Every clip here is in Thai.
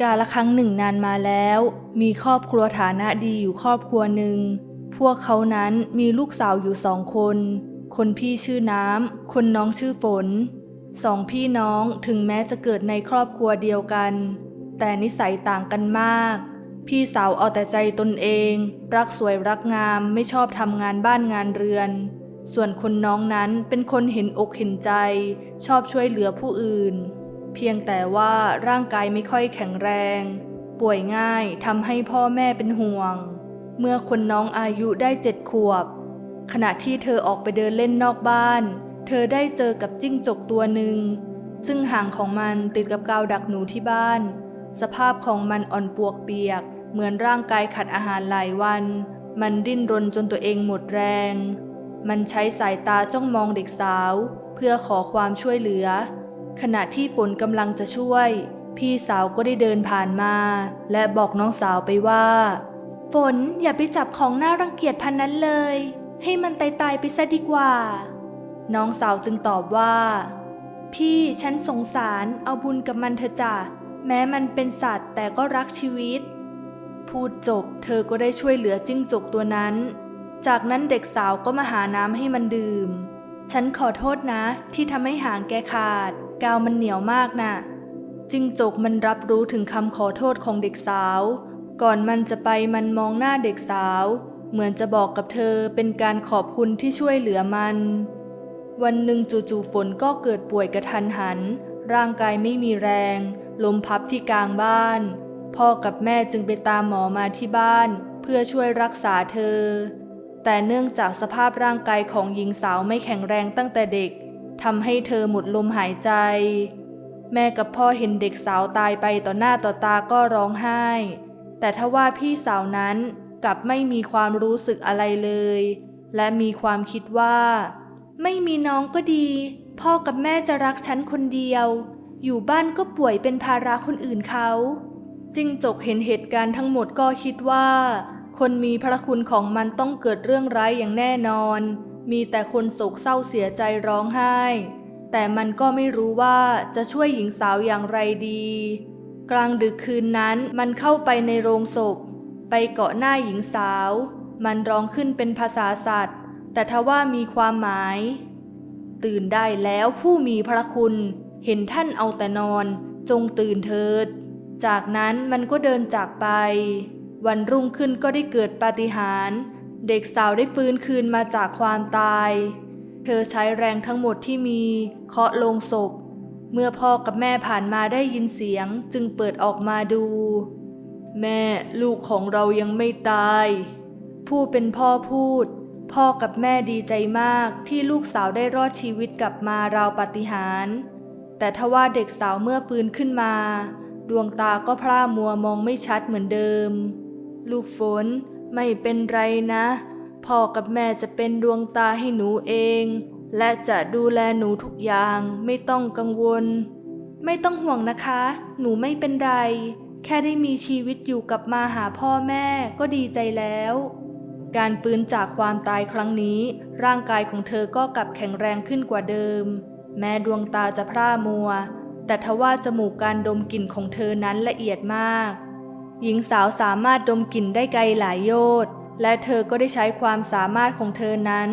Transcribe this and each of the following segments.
กาละครั้งหนึ่งนานมาแล้ว มีครอบครัวฐานะดีอยู่ครอบครัวหนึ่ง พวกเขานั้นมีลูกสาวอยู่สองคน คนพี่ชื่อน้ำ คนน้องชื่อฝน สองพี่น้องถึงแม้จะเกิดในครอบครัวเดียวกัน แต่นิสัยต่างกันมาก พี่สาวเอาแต่ใจตนเอง รักสวยรักงามไม่ชอบทำงานบ้านงานเรือน ส่วนคนน้องนั้นเป็นคนเห็นอกเห็นใจ ชอบช่วยเหลือผู้อื่น เพียงแต่ว่าร่างกายไม่ค่อยแข็งแรง ป่วยง่ายทำให้พ่อแม่เป็นห่วง เมื่อคนน้องอายุได้เจ็ดขวบ ขณะที่เธอออกไปเดินเล่นนอกบ้าน เธอได้เจอกับจิ้งจกตัวหนึ่ง ซึ่งหางของมันติดกับกาวดักหนูที่บ้าน สภาพของมันอ่อนปวกเปียก เหมือนร่างกายขาดอาหารหลายวัน มันดิ้นรนจนตัวเองหมดแรง มันใช้สายตาจ้องมองเด็กสาว เพื่อขอความช่วยเหลือ ขณะที่ฝนกำลังจะช่วย พี่สาวก็ได้เดินผ่านมา และบอกน้องสาวไปว่า ฝนอย่าไปจับของน่ารังเกียจพันนั้นเลย ให้มันตายตายๆไปซะดีกว่า น้องสาวจึงตอบว่า พี่ฉันสงสารเอาบุญกับมันเถอะจ้ะแม้มันเป็นสัตว์แต่ก็รักชีวิต พูดจบเธอก็ได้ช่วยเหลือจิ้งจกตัวนั้น จากนั้นเด็กสาวก็มาหาน้ำให้มันดื่ม ฉันขอโทษนะที่ทำให้หางแกขาด กาวมันเหนียวมากน่ะจิงจกมันรับรู้ถึงคำขอโทษของเด็กสาว ก่อนมันจะไปมันมองหน้าเด็กสาว เหมือนจะบอกกับเธอเป็นการขอบคุณที่ช่วยเหลือมัน วันหนึ่งจู่ๆฝนก็เกิดป่วยกระทันหัน ร่างกายไม่มีแรง ลมพับที่กลางบ้าน พ่อกับแม่จึงไปตามหมอมาที่บ้าน เพื่อช่วยรักษาเธอ แต่เนื่องจากสภาพร่างกายของหญิงสาวไม่แข็งแรงตั้งแต่เด็ก ทำให้เธอหมดลมหายใจ แม่กับพ่อเห็นเด็กสาวตายไปต่อหน้าต่อตาก็ร้องไห้ แต่ทว่าพี่สาวนั้นกลับไม่มีความรู้สึกอะไรเลย และมีความคิดว่า ไม่มีน้องก็ดี พ่อกับแม่จะรักฉันคนเดียว อยู่บ้านก็ป่วยเป็นภาระคนอื่นเขาจิ้งจกเห็นเหตุการณ์ทั้งหมดก็คิดว่า คนมีพระคุณของมันต้องเกิดเรื่องร้ายอย่างแน่นอน มีแต่คนโศกเศร้าเสียใจร้องไห้ แต่มันก็ไม่รู้ว่าจะช่วยหญิงสาวอย่างไรดี กลางดึกคืนนั้นมันเข้าไปในโรงศพ ไปเกาะหน้าหญิงสาว มันร้องขึ้นเป็นภาษาสัตว์ แต่ทว่ามีความหมาย ตื่นได้แล้วผู้มีพระคุณ เห็นท่านเอาแต่นอน จงตื่นเถิด จากนั้นมันก็เดินจากไป วันรุ่งขึ้นก็ได้เกิดปาฏิหาริย์ เด็กสาวได้ฟื้นคืนมาจากความตาย เธอใช้แรงทั้งหมดที่มีเคาะลงศพ เมื่อพ่อกับแม่ผ่านมาได้ยินเสียงจึงเปิดออกมาดู แม่ลูกของเรายังไม่ตาย ผู้เป็นพ่อพูด พ่อกับแม่ดีใจมากที่ลูกสาวได้รอดชีวิตกลับมาราวปาฏิหาริย์แต่ทว่าเด็กสาวเมื่อฟื้นขึ้นมา ดวงตาก็พร่ามัวมองไม่ชัดเหมือนเดิม ลูกฝน ไม่เป็นไรนะ พ่อกับแม่จะเป็นดวงตาให้หนูเอง และจะดูแลหนูทุกอย่างไม่ต้องกังวล ไม่ต้องห่วงนะคะ หนูไม่เป็นไร แค่ได้มีชีวิตอยู่กับมาหาพ่อแม่ก็ดีใจแล้ว การฟื้นจากความตายครั้งนี้ ร่างกายของเธอก็กลับแข็งแรงขึ้นกว่าเดิม แม้ดวงตาจะพร่ามัว แต่ทว่าจมูกการดมกลิ่นของเธอนั้นละเอียดมาก หญิงสาวสามารถดมกลิ่นได้ไกลหลายโยชน์และเธอก็ได้ใช้ความสามารถของเธอนั้น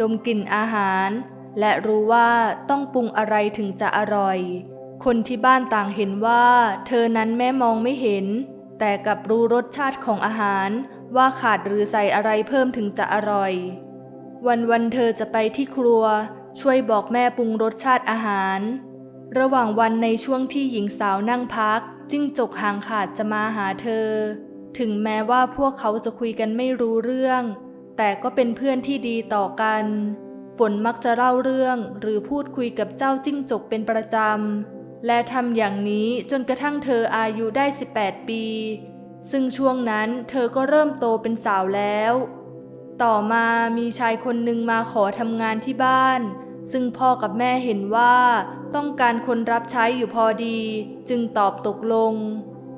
ดมกลิ่นอาหาร และรู้ว่าต้องปรุงอะไรถึงจะอร่อย คนที่บ้านต่างเห็นว่า เธอนั้นแม้มองไม่เห็น แต่กับรู้รสชาติของอาหาร ว่าขาดหรือใส่อะไรเพิ่มถึงจะอร่อย วันวันๆเธอจะไปที่ครัว ช่วยบอกแม่ปรุงรสชาติอาหาร ระหว่างวันในช่วงที่หญิงสาวนั่งพัก จิ้งจกหางขาดจะมาหาเธอ ถึงแม้ว่าพวกเขาจะคุยกันไม่รู้เรื่อง แต่ก็เป็นเพื่อนที่ดีต่อกัน ฝนมักจะเล่าเรื่องหรือพูดคุยกับเจ้าจิ้งจกเป็นประจำ และทำอย่างนี้จนกระทั่งเธออายุได้ 18 ปี ซึ่งช่วงนั้นเธอก็เริ่มโตเป็นสาวแล้ว ต่อมามีชายคนหนึ่งมาขอทำงานที่บ้าน ซึ่งพ่อกับแม่เห็นว่าต้องการคนรับใช้อยู่พอดี จึงตอบตกลง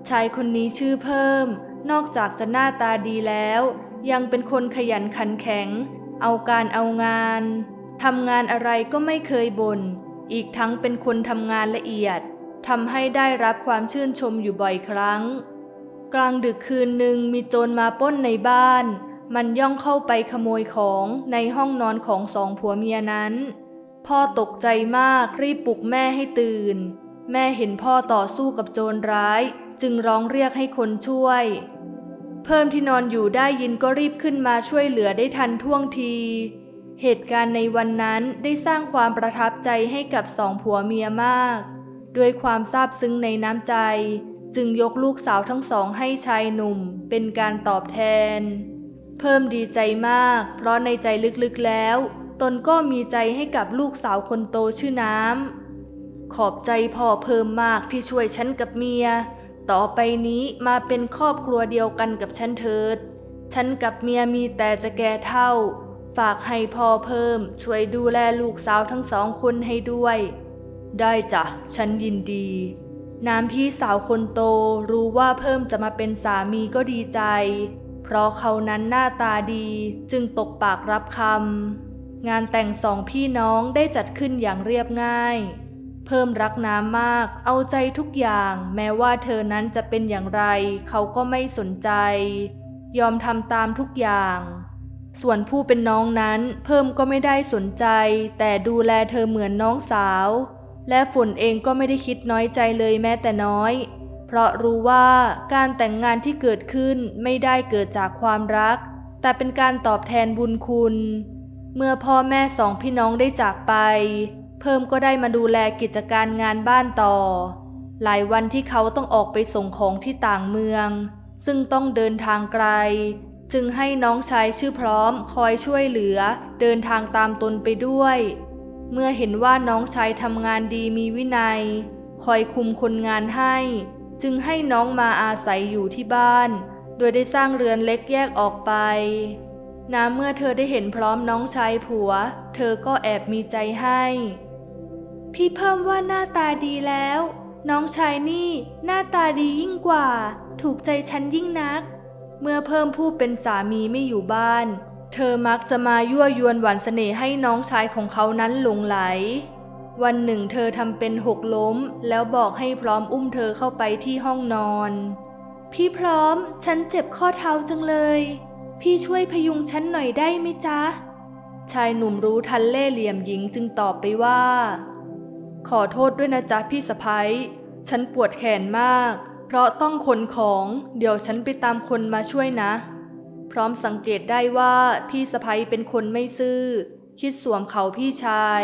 ชายคนนี้ชื่อเพิ่ม นอกจากจะหน้าตาดีแล้ว ยังเป็นคนขยันขันแข็ง เอาการเอางานทำงานอะไรก็ไม่เคยบน่น อีกทั้งเป็นคนทำงานละเอียดทำให้ได้รับความชื่นชมอยู่บ่อยครั้ง กลางดึกคืนหนึ่งมีโจรมาป้นในบ้าน มันย่องเข้าไปขโมยของในห้องนอนของสองผัวเมียนั้น พ่อตกใจมากรีบปลุกแม่ให้ตื่น แม่เห็นพ่อต่อสู้กับโจรร้าย จึงร้องเรียกให้คนช่วย เพิ่มที่นอนอยู่ได้ยินก็รีบขึ้นมาช่วยเหลือได้ทันท่วงที เหตุการณ์ในวันนั้นได้สร้างความประทับใจให้กับสองผัวเมียมาก ด้วยความซาบซึ้งในน้ำใจ จึงยกลูกสาวทั้งสองให้ชายหนุ่ม เป็นการตอบแทน เพิ่มดีใจมาก เพราะในใจลึกๆแล้ว ตนก็มีใจให้กับลูกสาวคนโตชื่อน้ำ ขอบใจพ่อเพิ่มมากที่ช่วยฉันกับเมีย ต่อไปนี้มาเป็นครอบครัวเดียวกันกับฉันเถิด ฉันกับเมียมีแต่จะแก่เท่า ฝากให้พ่อเพิ่มช่วยดูแลลูกสาวทั้งสองคนให้ด้วย ได้จ้ะ ฉันยินดี น้ำพี่สาวคนโตรู้ว่าเพิ่มจะมาเป็นสามีก็ดีใจ เพราะเขานั้นหน้าตาดีจึงตกปากรับคำ งานแต่งสองพี่น้องได้จัดขึ้นอย่างเรียบง่าย เพิ่มรักน้ำมาก เอาใจทุกอย่าง แม้ว่าเธอนั้นจะเป็นอย่างไร เขาก็ไม่สนใจ ยอมทำตามทุกอย่าง ส่วนผู้เป็นน้องนั้นเพิ่มก็ไม่ได้สนใจ แต่ดูแลเธอเหมือนน้องสาว และฝนเองก็ไม่ได้คิดน้อยใจเลยแม้แต่น้อย เพราะรู้ว่าการแต่งงานที่เกิดขึ้นไม่ได้เกิดจากความรัก แต่เป็นการตอบแทนบุญคุณ เมื่อพ่อแม่สองพี่น้องได้จากไป เพิ่มก็ได้มาดูแลกิจการงานบ้านต่อ หลายวันที่เขาต้องออกไปส่งของที่ต่างเมือง ซึ่งต้องเดินทางไกล จึงให้น้องชายชื่อพร้อมคอยช่วยเหลือ เดินทางตามตนไปด้วย เมื่อเห็นว่าน้องชายทำงานดีมีวินัย คอยคุมคนงานให้ จึงให้น้องมาอาศัยอยู่ที่บ้าน โดยได้สร้างเรือนเล็กแยกออกไป น้ำเมื่อเธอได้เห็นพร้อมน้องชายผัว เธอก็แอบมีใจให้ พี่เพิ่มว่าหน้าตาดีแล้ว น้องชายนี่หน้าตาดียิ่งกว่า ถูกใจฉันยิ่งนัก เมื่อเพิ่มผู้เป็นสามีไม่อยู่บ้าน เธอมักจะมายั่วยวนหวานเสน่ห์ให้น้องชายของเขานั้นหลงไหล วันหนึ่งเธอทำเป็นหกล้ม แล้วบอกให้พร้อมอุ้มเธอเข้าไปที่ห้องนอน พี่พร้อมฉันเจ็บข้อเท้าจังเลย พี่ช่วยพยุงฉันหน่อยได้ไหมจ๊ะ ชายหนุ่มรู้ทันเล่เหลี่ยมหญิงจึงตอบไปว่า ขอโทษด้วยนะจ๊ะพี่สะพ้ยฉันปวดแขนมาก เพราะต้องขนของ เดี๋ยวฉันไปตามคนมาช่วยนะ พร้อมสังเกตได้ว่าพี่สะพ้ยเป็นคนไม่ซื่อ คิดสวมเขาพี่ชาย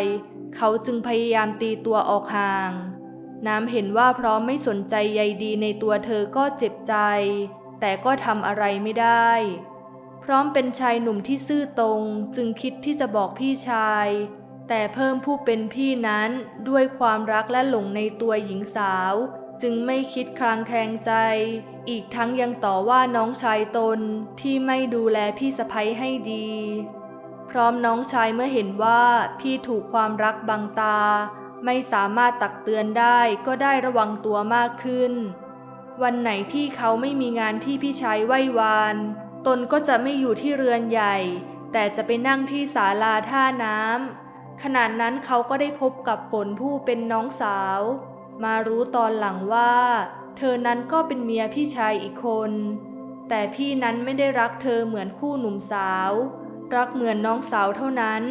เขาจึงพยายามตีตัวออกห่างน้ำเห็นว่าพร้อมไม่สนใจใยดีในตัวเธอก็เจ็บใจ แต่ก็ทำอะไรไม่ได้ ร้อมเป็นชายหนุ่มที่ซื่อตรงจึงคิดที่จะบอกพี่ชาย แต่เพิ่มผู้เป็นพี่นั้นด้วยความรักและหลงในตัวหญิงสาว จึงไม่คิดคลางแคลงใจ อีกทั้งยังต่อว่าน้องชายตนที่ไม่ดูแลพี่สะพ้ยให้ดี พร้อมน้องชายเมื่อเห็นว่าพี่ถูกความรักบังตา ไม่สามารถตักเตือนได้ก็ได้ระวังตัวมากขึ้น วันไหนที่เขาไม่มีงานที่พี่ชายไหว้วาน ตนก็จะไม่อยู่ที่เรือนใหญ่ แต่จะไปนั่งที่ศาลาท่าน้ำขณะนั้นเขาก็ได้พบกับฝนผู้เป็นน้องสาว มารู้ตอนหลังว่า เธอนั้นก็เป็นเมียพี่ชายอีกคน แต่พี่นั้นไม่ได้รักเธอเหมือนคู่หนุ่มสาว รักเหมือนน้องสาวเท่านั้น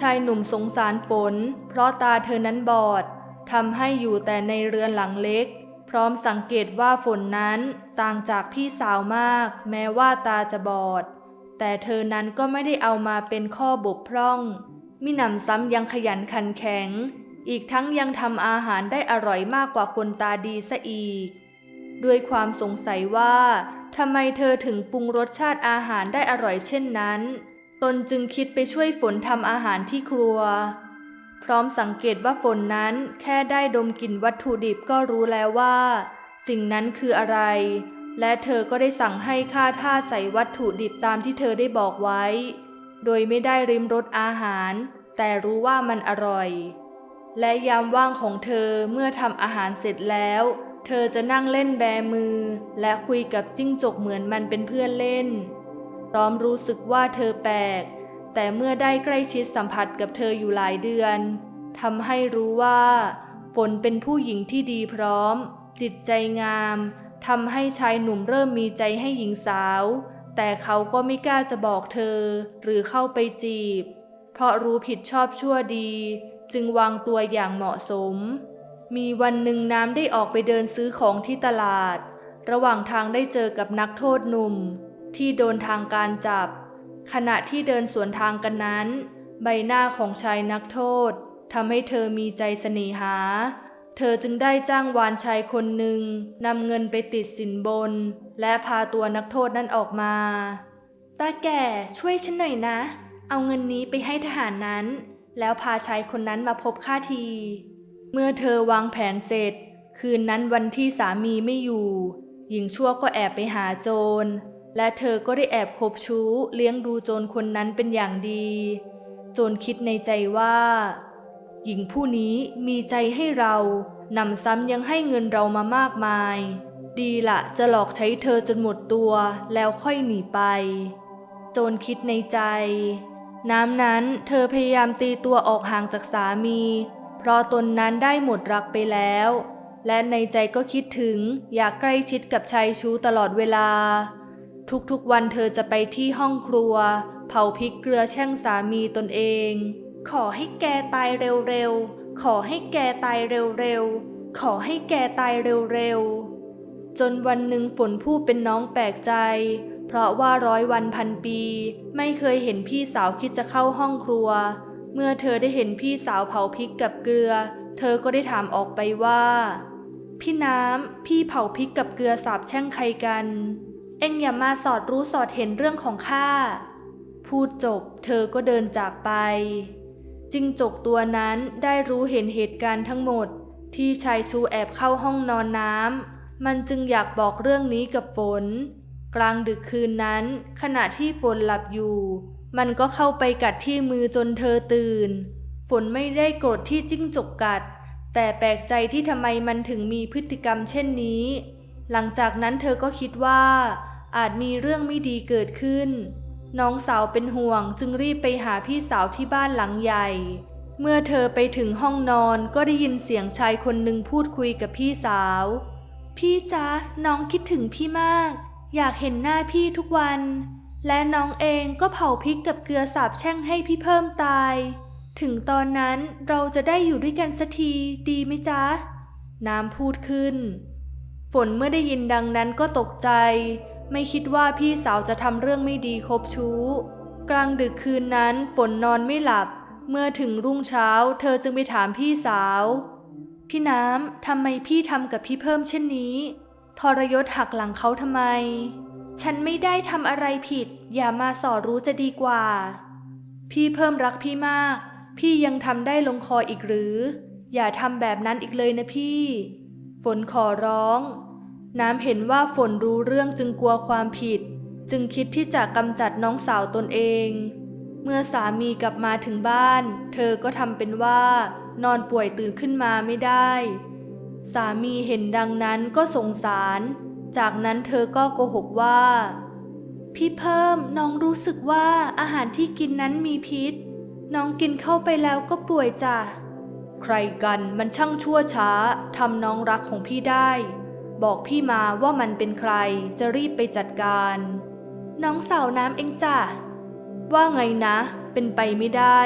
ชายหนุ่มสงสารฝน เพราะตาเธอนั้นบอดทำให้อยู่แต่ในเรือนหลังเล็ก พร้อมสังเกตว่าฝนนั้นต่างจากพี่สาวมาก แม้ว่าตาจะบอด แต่เธอนั้นก็ไม่ได้เอามาเป็นข้อบกพร่อง มิหนำซ้ำยังขยันขันแข็ง อีกทั้งยังทำอาหารได้อร่อยมากกว่าคนตาดีซะอีก ด้วยความสงสัยว่าทำไมเธอถึงปรุงรสชาติอาหารได้อร่อยเช่นนั้น ตนจึงคิดไปช่วยฝนทำอาหารที่ครัว พร้อมสังเกตว่าฝนนั้นแค่ได้ดมกลิ่นวัตถุดิบก็รู้แล้วว่า สิ่งนั้นคืออะไร และเธอก็ได้สั่งให้ข้าท่าใส่วัตถุดิบตามที่เธอได้บอกไว้ โดยไม่ได้ริมรสอาหาร แต่รู้ว่ามันอร่อย และยามว่างของเธอเมื่อทำอาหารเสร็จแล้ว เธอจะนั่งเล่นแบมือ และคุยกับจิ้งจกเหมือนมันเป็นเพื่อนเล่น พร้อมรู้สึกว่าเธอแปลก แต่เมื่อได้ใกล้ชิดสัมผัสกับเธออยู่หลายเดือนทำให้รู้ว่า ฝนเป็นผู้หญิงที่ดีพร้อม จิตใจงามทำให้ชายหนุ่มเริ่มมีใจให้หญิงสาว แต่เขาก็ไม่กล้าจะบอกเธอ หรือเข้าไปจีบ เพราะรู้ผิดชอบชั่วดี จึงวางตัวอย่างเหมาะสม มีวันหนึ่งน้ำได้ออกไปเดินซื้อของที่ตลาด ระหว่างทางได้เจอกับนักโทษหนุ่ม ที่โดนทางการจับ ขณะที่เดินสวนทางกันนั้น ใบหน้าของชายนักโทษทำให้เธอมีใจเสน่หา เธอจึงได้จ้างวานชายคนหนึ่งนำเงินไปติดสินบน และพาตัวนักโทษนั้นออกมาตาแก่ช่วยฉันหน่อยนะ เอาเงินนี้ไปให้ทหารนั้น แล้วพาชายคนนั้นมาพบข้าที เมื่อเธอวางแผนเสร็จ คืนนั้นวันที่สามีไม่อยู่ หญิงชั่วก็แอบไปหาโจร และเธอก็ได้แอบคบชู้เลี้ยงดูโจรคนนั้นเป็นอย่างดี โจรคิดในใจว่า หญิงผู้นี้มีใจให้เรานำซ้ำยังให้เงินเรามามากมาย ดีละจะหลอกใช้เธอจนหมดตัวแล้วค่อยหนีไป โจรคิดในใจ น้ำนั้นเธอพยายามตีตัวออกห่างจากสามี เพราะตนนั้นได้หมดรักไปแล้ว และในใจก็คิดถึงอยากใกล้ชิดกับชายชู้ตลอดเวลา ทุกๆวันเธอจะไปที่ห้องครัว เผาพริกเกลือแช่งสามีตนเอง ขอให้แกตายเร็วๆ ขอให้แกตายเร็วๆ ขอให้แกตายเร็วๆ จนวันหนึ่งฝนผู้เป็นน้องแปลกใจ เพราะว่าร้อยวันพันปี ไม่เคยเห็นพี่สาวคิดจะเข้าห้องครัว เมื่อเธอได้เห็นพี่สาวเผาพริกกับเกลือ เธอก็ได้ถามออกไปว่า พี่น้ำพี่เผาพริกกับเกลือสาบแช่งใครกัน เอ็งอย่ามาสอดรู้สอดเห็นเรื่องของข้า พูดจบเธอก็เดินจากไป จิงจกตัวนั้นได้รู้เห็นเหตุการณ์ทั้งหมด ที่ชายชูแอบเข้าห้องนอนน้ำ มันจึงอยากบอกเรื่องนี้กับฝน กลางดึกคืนนั้น ขณะที่ฝนหลับอยู่ มันก็เข้าไปกัดที่มือจนเธอตื่น ฝนไม่ได้โกรธที่จิ้งจกกัด แต่แปลกใจที่ทำไมมันถึงมีพฤติกรรมเช่นนี้ หลังจากนั้นเธอก็คิดว่า อาจมีเรื่องไม่ดีเกิดขึ้น น้องสาวเป็นห่วงจึงรีบไปหาพี่สาวที่บ้านหลังใหญ่ เมื่อเธอไปถึงห้องนอนก็ได้ยินเสียงชายคนหนึ่งพูดคุยกับพี่สาว พี่จ๊ะน้องคิดถึงพี่มาก อยากเห็นหน้าพี่ทุกวัน และน้องเองก็เผาพริกกับเกลือสาบแช่งให้พี่เพิ่มตาย ถึงตอนนั้นเราจะได้อยู่ด้วยกันสักทีดีไหมจ๊ะ น้ำพูดขึ้น ฝนเมื่อได้ยินดังนั้นก็ตกใจ ไม่คิดว่าพี่สาวจะทำเรื่องไม่ดีคบชู้ กลางดึกคืนนั้นฝนนอนไม่หลับ เมื่อถึงรุ่งเช้า เธอจึงไปถามพี่สาว พี่น้ำทำไมพี่ทำกับพี่เพิ่มเช่นนี้ ทรยศหักหลังเขาทำไม ฉันไม่ได้ทำอะไรผิด อย่ามาสอรู้จะดีกว่า พี่เพิ่มรักพี่มาก พี่ยังทำได้ลงคออีกหรือ อย่าทำแบบนั้นอีกเลยนะพี่ ฝนขอร้อง น้ำเห็นว่าฝนรู้เรื่องจึงกลัวความผิด จึงคิดที่จะกำจัดน้องสาวตนเอง เมื่อสามีกลับมาถึงบ้าน เธอก็ทำเป็นว่า นอนป่วยตื่นขึ้นมาไม่ได้ สามีเห็นดังนั้นก็สงสาร จากนั้นเธอก็โกหกว่า พี่เพิ่มน้องรู้สึกว่าอาหารที่กินนั้นมีพิษ น้องกินเข้าไปแล้วก็ป่วยจ้ะใครกันมันช่างชั่วช้าทำน้องรักของพี่ได้ บอกพี่มาว่ามันเป็นใครจะรีบไปจัดการ น้องสาวน้ำเองจ้ะ ว่าไงนะ เป็นไปไม่ได้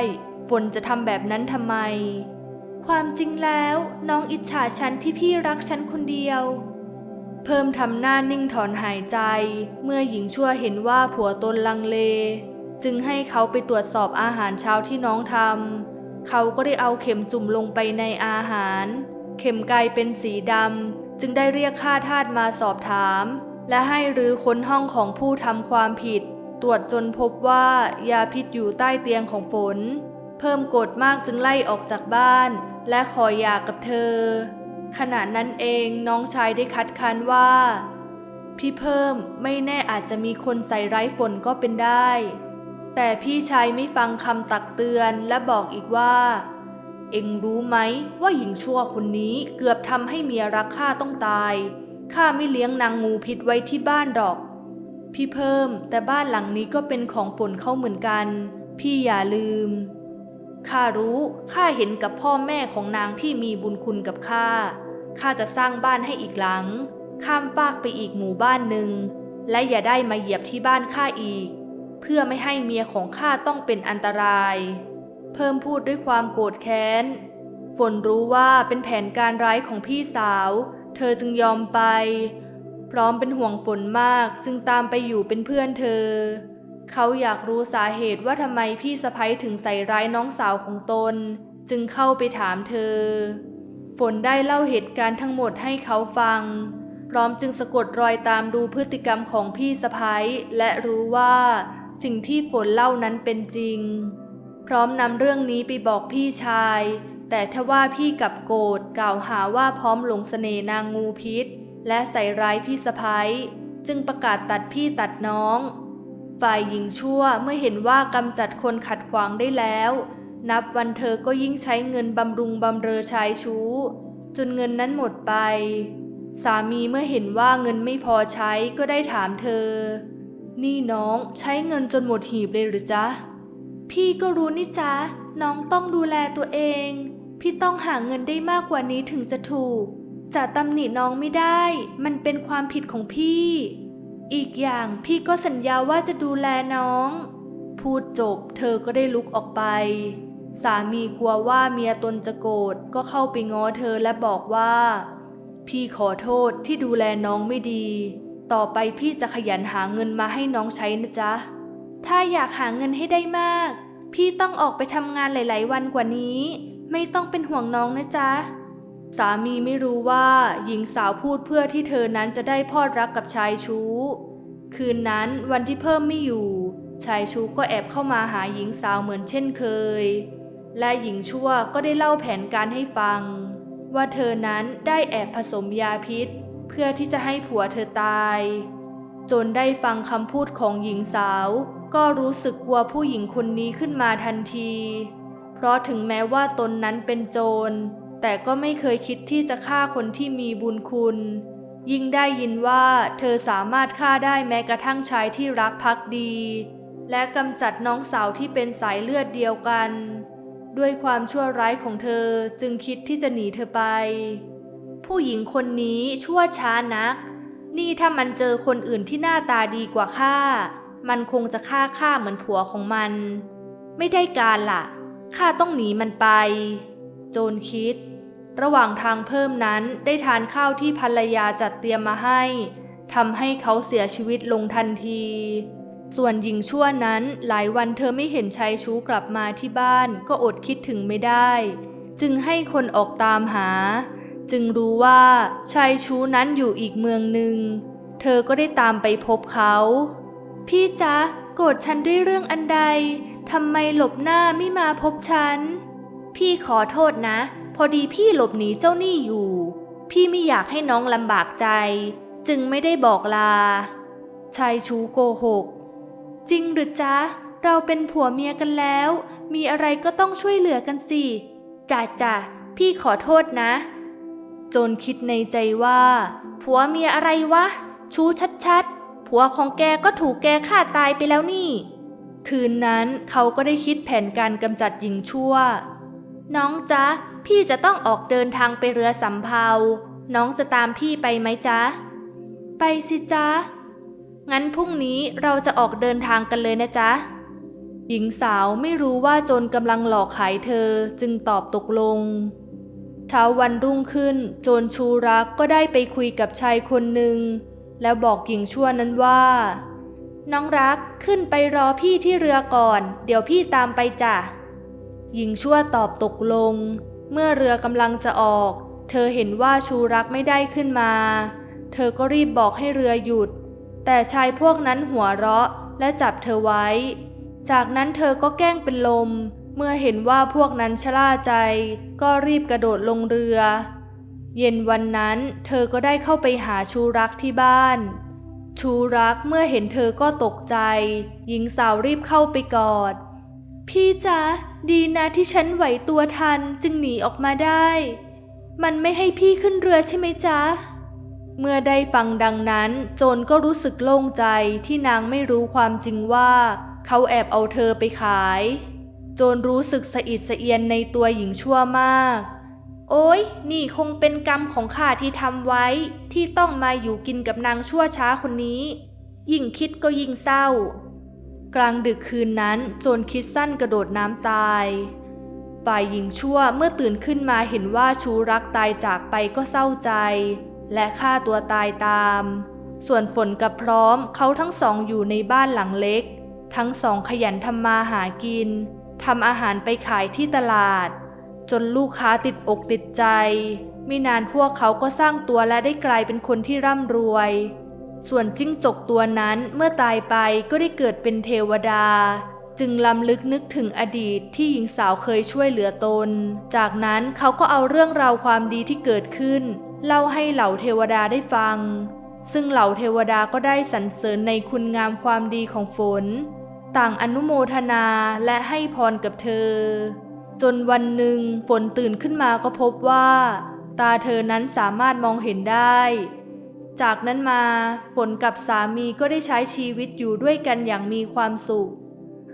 ฝนจะทำแบบนั้นทำไม ความจริงแล้วน้องอิจฉาฉันที่พี่รักฉันคนเดียว เพิ่มทำหน้านิ่งถอนหายใจ เมื่อหญิงชั่วเห็นว่าผัวตนลังเล จึงให้เขาไปตรวจสอบอาหารเช้าที่น้องทำเขาก็ได้เอาเข็มจุ่มลงไปในอาหาร เข็มกลายเป็นสีดำ จึงได้เรียกข้าทาสมาสอบถาม และให้รื้อค้นห้องของผู้ทำความผิด ตรวจจนพบว่ายาพิษอยู่ใต้เตียงของฝน เพิ่มโกรธมากจึงไล่ออกจากบ้าน และขอหย่ากับเธอ ขณะนั้นเองน้องชายได้คัดค้านว่า พี่เพิ่มไม่แน่อาจจะมีคนใส่ร้ายฝนก็เป็นได้ แต่พี่ชายไม่ฟังคำตักเตือนและบอกอีกว่า เอ็งรู้ไหมว่าหญิงชั่วคนนี้เกือบทำให้เมียรักข้าต้องตาย ข้าไม่เลี้ยงนางงูพิษไว้ที่บ้านหรอก พี่เพิ่มแต่บ้านหลังนี้ก็เป็นของฝนเข้าเหมือนกัน พี่อย่าลืม ข้ารู้ข้าเห็นกับพ่อแม่ของนางที่มีบุญคุณกับข้า ข้าจะสร้างบ้านให้อีกหลัง ข้ามฟากไปอีกหมู่บ้านหนึ่ง และอย่าได้มาเหยียบที่บ้านข้าอีก เพื่อไม่ให้เมียของข้าต้องเป็นอันตราย เพิ่มพูดด้วยความโกรธแค้น ฝนรู้ว่าเป็นแผนการร้ายของพี่สาว เธอจึงยอมไป พร้อมเป็นห่วงฝนมากจึงตามไปอยู่เป็นเพื่อนเธอ เขาอยากรู้สาเหตุว่าทำไมพี่สะพ้ยถึงใส่ร้ายน้องสาวของตน จึงเข้าไปถามเธอ ฝนได้เล่าเหตุการณ์ทั้งหมดให้เขาฟัง พร้อมจึงสะกดรอยตามดูพฤติกรรมของพี่สะพ้ยและรู้ว่า สิ่งที่ฝนเล่านั้นเป็นจริง พร้อมนำเรื่องนี้ไปบอกพี่ชาย แต่ทว่าพี่กับโกรธกล่าวหาว่าพร้อมหลงเสน่นางงูพิษ และใส่ร้ายพี่สะพ้ยจึงประกาศตัดพี่ตัดน้อง ฝ่ายหญิงชั่วเมื่อเห็นว่ากำจัดคนขัดขวางได้แล้ว นับวันเธอก็ยิ่งใช้เงินบำรุงบำเรอชายชู้ จนเงินนั้นหมดไป สามีเมื่อเห็นว่าเงินไม่พอใช้ก็ได้ถามเธอ นี่น้องใช้เงินจนหมดหีบเลยหรือจ๊ะ พี่ก็รู้นี่จ๊ะ น้องต้องดูแลตัวเอง พี่ต้องหาเงินได้มากกว่านี้ถึงจะถูก จะตำหนิน้องไม่ได้ มันเป็นความผิดของพี่ อีกอย่างพี่ก็สัญญาว่าจะดูแลน้อง พูดจบเธอก็ได้ลุกออกไป สามีกลัวว่าเมียตนจะโกรธก็เข้าไปง้อเธอและบอกว่า พี่ขอโทษที่ดูแลน้องไม่ดี ต่อไปพี่จะขยันหาเงินมาให้น้องใช้นะจ๊ะ ถ้าอยากหาเงินให้ได้มาก พี่ต้องออกไปทำงานหลาย ๆ วันกว่านี้ ไม่ต้องเป็นห่วงน้องนะจ๊ะ สามีไม่รู้ว่าหญิงสาวพูดเพื่อที่เธอนั้นจะได้พอดรักกับชายชู้ คืนนั้นวันที่เพิ่มไม่อยู่ ชายชู้ก็แอบเข้ามาหาหญิงสาวเหมือนเช่นเคย และหญิงชั่วก็ได้เล่าแผนการให้ฟัง ว่าเธอนั้นได้แอบผสมยาพิษ เพื่อที่จะให้ผัวเธอตาย จนได้ฟังคำพูดของหญิงสาว ก็รู้สึกกลัวผู้หญิงคนนี้ขึ้นมาทันที เพราะถึงแม้ว่าตนนั้นเป็นโจร แต่ก็ไม่เคยคิดที่จะฆ่าคนที่มีบุญคุณ ยิ่งได้ยินว่าเธอสามารถฆ่าได้แม้กระทั่งชายที่รักภักดี และกำจัดน้องสาวที่เป็นสายเลือดเดียวกัน ด้วยความชั่วร้ายของเธอจึงคิดที่จะหนีเธอไป ผู้หญิงคนนี้ชั่วช้านัก นี่ถ้ามันเจอคนอื่นที่หน้าตาดีกว่าข้า มันคงจะฆ่าข้าเหมือนผัวของมัน ไม่ได้การล่ะข้าต้องหนีมันไป โจรคิด ระหว่างทางเพิ่มนั้นได้ทานข้าวที่ภรรยาจัดเตรียมมาให้ทำให้เขาเสียชีวิตลงทันที ส่วนหญิงชั่วนั้นหลายวันเธอไม่เห็นชายชู้กลับมาที่บ้านก็อดคิดถึงไม่ได้ จึงให้คนออกตามหา จึงรู้ว่าชายชู้นั้นอยู่อีกเมืองหนึ่ง เธอก็ได้ตามไปพบเขา พี่จ๊ะโกรธฉันด้วยเรื่องอันใด ทำไมหลบหน้าไม่มาพบฉัน พี่ขอโทษนะ พอดีพี่หลบหนีเจ้าหนี้อยู่ พี่ไม่อยากให้น้องลำบากใจ จึงไม่ได้บอกลา ชายชูโกหก จริงหรือจ๊ะ เราเป็นผัวเมียกันแล้ว มีอะไรก็ต้องช่วยเหลือกันสิจ่าจ่าพี่ขอโทษนะจนคิดในใจว่า ผัวเมียอะไรวะ ชูชัด ผัวของแกก็ถูกแกฆ่าตายไปแล้วนี่ คืนนั้นเขาก็ได้คิดแผนการกำจัดหญิงชั่ว น้องจ๊ะ พี่จะต้องออกเดินทางไปเรือสำเภา น้องจะตามพี่ไปไหมจ๊ะ ไปสิจ๊ะ งั้นพรุ่งนี้เราจะออกเดินทางกันเลยนะจ๊ะ หญิงสาวไม่รู้ว่าโจรกำลังหลอกขายเธอจึงตอบตกลงเช้าวันรุ่งขึ้น โจรชูรักก็ได้ไปคุยกับชายคนหนึ่ง แล้วบอกหญิงชั่วนั้นว่า น้องรักขึ้นไปรอพี่ที่เรือก่อน เดี๋ยวพี่ตามไปจ้ะหญิงชั่วตอบตกลง เมื่อเรือกำลังจะออก เธอเห็นว่าชูรักไม่ได้ขึ้นมา เธอก็รีบบอกให้เรือหยุด แต่ชายพวกนั้นหัวเราะและจับเธอไว้ จากนั้นเธอก็แกล้งเป็นลม เมื่อเห็นว่าพวกนั้นชะล่าใจ ก็รีบกระโดดลงเรือ เย็นวันนั้นเธอก็ได้เข้าไปหาชูรักที่บ้าน ชูรักเมื่อเห็นเธอก็ตกใจ หญิงสาวรีบเข้าไปกอด พี่จ๊ะดีนะที่ฉันไหวตัวทันจึงหนีออกมาได้ มันไม่ให้พี่ขึ้นเรือใช่ไหมจ๊ะ เมื่อได้ฟังดังนั้น โจรก็รู้สึกโล่งใจที่นางไม่รู้ความจริงว่า เขาแอบเอาเธอไปขาย โจนรู้สึกสะอิดสะเอียนในตัวหญิงชั่วมาก โอ้ยนี่คงเป็นกรรมของข้าที่ทำไว้ ที่ต้องมาอยู่กินกับนางชั่วช้าคนนี้ ยิ่งคิดก็ยิ่งเศร้า กลางดึกคืนนั้นโจรคิดสั้นกระโดดน้ำตายฝ่ายหญิงชั่วเมื่อตื่นขึ้นมาเห็นว่าชูรักตายจากไปก็เศร้าใจ และฆ่าตัวตายตาม ส่วนฝนกับพร้อมเขาทั้งสองอยู่ในบ้านหลังเล็ก ทั้งสองขยันทำมาหากินทำอาหารไปขายที่ตลาด จนลูกค้าติดอกติดใจ ไม่นานพวกเขาก็สร้างตัวและได้กลายเป็นคนที่ร่ำรวย ส่วนจิ้งจกตัวนั้นเมื่อตายไปก็ได้เกิดเป็นเทวดา จึงลำลึกนึกถึงอดีตที่หญิงสาวเคยช่วยเหลือตน จากนั้นเขาก็เอาเรื่องราวความดีที่เกิดขึ้น เล่าให้เหล่าเทวดาได้ฟัง ซึ่งเหล่าเทวดาก็ได้สรรเสริญในคุณงามความดีของฝน ต่างอนุโมทนาและให้พรกับเธอ จนวันหนึ่งฝนตื่นขึ้นมาก็พบว่า ตาเธอนั้นสามารถมองเห็นได้ จากนั้นมาฝนกับสามีก็ได้ใช้ชีวิตอยู่ด้วยกันอย่างมีความสุข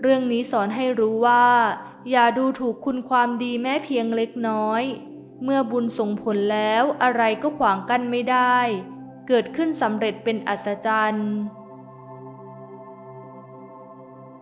เรื่องนี้สอนให้รู้ว่า อย่าดูถูกคุณความดีแม้เพียงเล็กน้อย เมื่อบุญส่งผลแล้วอะไรก็ขวางกั้นไม่ได้ เกิดขึ้นสำเร็จเป็นอัศจรรย์